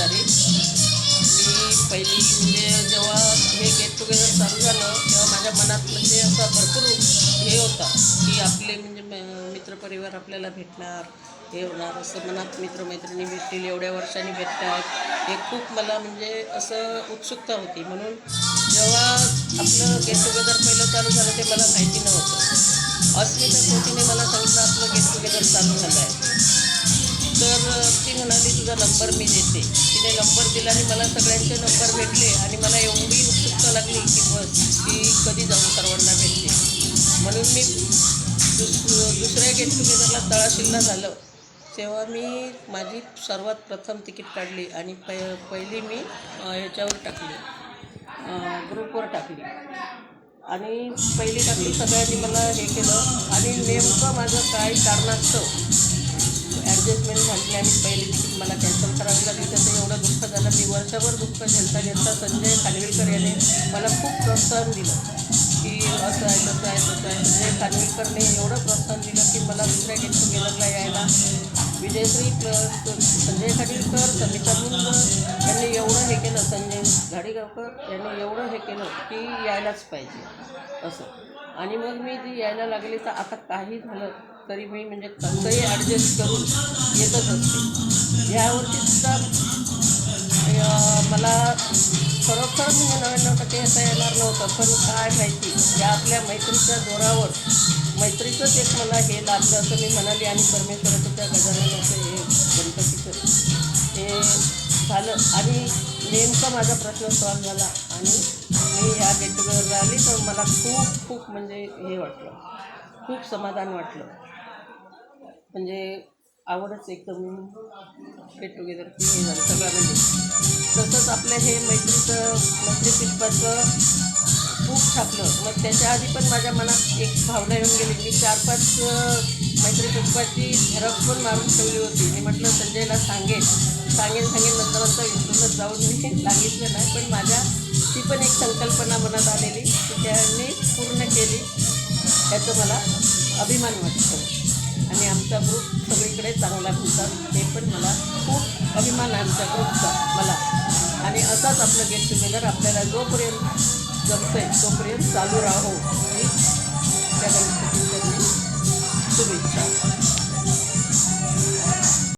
शेजारी मी पहिली म्हणजे जेव्हा हे गेट टुगेदर चालू झालं तेव्हा माझ्या मनात म्हणजे असा भरपूर हे होता की आपले म्हणजे म- मित्रपरिवार आपल्याला भेटणार हे होणार असं मनात मित्रमैत्रिणी भेटतील एवढ्या वर्षांनी भेटतात. हे खूप मला म्हणजे असं उत्सुकता होती. म्हणून जेव्हा आपलं गेट टुगेदर पहिलं चालू झालं ते मला माहिती नव्हतं. अस्मिता कोटीने मला सांगितलं आपलं गेट टुगेदर चालू झालं आहे तर ती म्हणाली तुझा नंबर मी देते. तिने नंबर दिला आणि मला सगळ्यांचे नंबर भेटले आणि मला एवढी उत्सुकता लागली की बस की कधी जाऊन सर्वांना भेटते. म्हणून मी दुस दुसऱ्या गेट टुगेदरला तळाशिल्ला झालं. तेव्हा मी माझी सर्वात प्रथम तिकीट काढली आणि प पहिली मी ह्याच्यावर टाकली. ग्रुपवर टाकली. आणि पहिली टाकली सगळ्यांनी मला हे केलं. आणि नेमकं माझं काही कारणास्तव ॲडजस्टमेंट झाली आणि पहिली तिकीट मला कॅन्सल करावी लागली. त्याचं एवढं दुःख झालं. मी वर्षभर दुःख झेलता झेलता संजय खानविलकर याने मला खूप प्रोत्साहन दिलं. की असं आहे तसं आहे तसं आहे. संजय खानविलकरने एवढं प्रोत्साहन दिलं की मला दुसऱ्या गेट टुगेदरला यायला. विजयश्री प्लस संजय खाडीलकर समिता मुंद यांनी एवढं हे केलं. संजय घाडीगावकर यांनी एवढं हे केलं की यायलाच पाहिजे. असं. आणि मग मी जी यायला लागली तर आता काही झालं तरी मी म्हणजे कसंही ॲडजस्ट करून येतच असते. यावर्षी सुद्धा मला खरोखर म्हणजे नव्याण्णव टक्के असं येणार नव्हतं पण काय माहिती या आपल्या मैत्रीच्या जोरावर मैत्रीचंच एक मला हे लाभलं असं मी म्हणाली आणि परमेश्वराचं त्या गजाननाचं हे गणपतीचं हे झालं. आणि नेमका माझा प्रश्न सॉल्व झाला आणि मी ह्या गेट टुगेदरला आली तर मला खूप खूप म्हणजे हे वाटलं खूप समाधान वाटलं. म्हणजे आवडच एकदम गेट टुगेदर हे झालं सगळं म्हणजे. तसंच आपलं हे मैत्रीचं मैत्री पुष्पाचं खूप छापलं. मग त्याच्या आधी पण माझ्या मनात एक भावना येऊन गेली मी चार पाच मैत्री पुष्पाची झरक पण मारून ठेवली होती. मी म्हटलं संजयला सांगेन. सांगेन सांगेन नंतर नंतर विसरूनच जाऊन मी सांगितलं नाही. पण माझ्या ती पण एक संकल्पना मनात आलेली ती त्यांनी पूर्ण केली. त्याचं मला अभिमान वाटतो. आणि आमचा ग्रुप सगळीकडे चांगला म्हणतात ते पण मला खूप अभिमान आहे आमच्या ग्रुपचा मला. आणि असाच आपलं गेट टुगेदर आपल्याला जोपर्यंत जमतं आहे तोपर्यंत चालू राहो. ही त्या